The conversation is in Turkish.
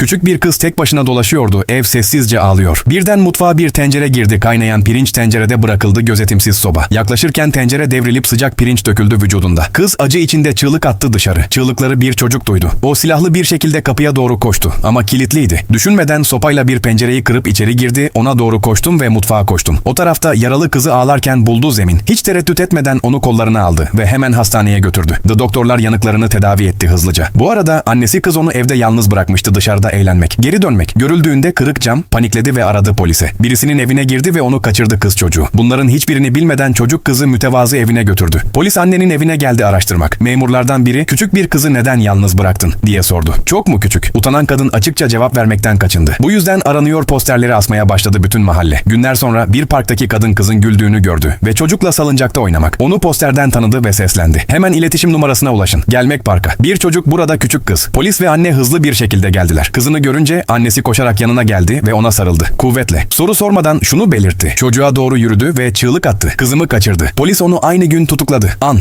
Küçük bir kız tek başına dolaşıyordu. Ev sessizce ağlıyor. Birden mutfağa bir tencere girdi. Kaynayan pirinç tencerede bırakıldı gözetimsiz soba. Yaklaşırken tencere devrilip sıcak pirinç döküldü vücudunda. Kız acı içinde çığlık attı dışarı. Çığlıkları bir çocuk duydu. O silahlı bir şekilde kapıya doğru koştu ama kilitliydi. Düşünmeden sopayla bir pencereyi kırıp içeri girdi. Ona doğru koştum ve mutfağa koştum. O tarafta yaralı kızı ağlarken buldu zemin. Hiç tereddüt etmeden onu kollarına aldı ve hemen hastaneye götürdü. The doktorlar yanıklarını tedavi etti hızlıca. Bu arada annesi kız onu evde yalnız bırakmıştı dışarıda eğlenmek. Geri dönmek. Görüldüğünde kırık cam panikledi ve aradı polise. Birisinin evine girdi ve onu kaçırdı kız çocuğu. Bunların hiçbirini bilmeden çocuk kızı mütevazı evine götürdü. Polis annenin evine geldi araştırmak. Memurlardan biri küçük bir kızı neden yalnız bıraktın diye sordu. Çok mu küçük? Utanan kadın açıkça cevap vermekten kaçındı. Bu yüzden aranıyor posterleri asmaya başladı bütün mahalle. Günler sonra bir parktaki kadın kızın güldüğünü gördü ve çocukla salıncakta oynamak. Onu posterden tanıdı ve seslendi. Hemen iletişim numarasına ulaşın. Gelmek parka. Bir çocuk burada küçük kız. Polis ve anne hızlı bir şekilde geldiler. Kızını görünce annesi koşarak yanına geldi ve ona sarıldı. Kuvvetle. Soru sormadan şunu belirtti. Çocuğa doğru yürüdü ve çığlık attı. Kızımı kaçırdı. Polis onu aynı gün tutukladı. An.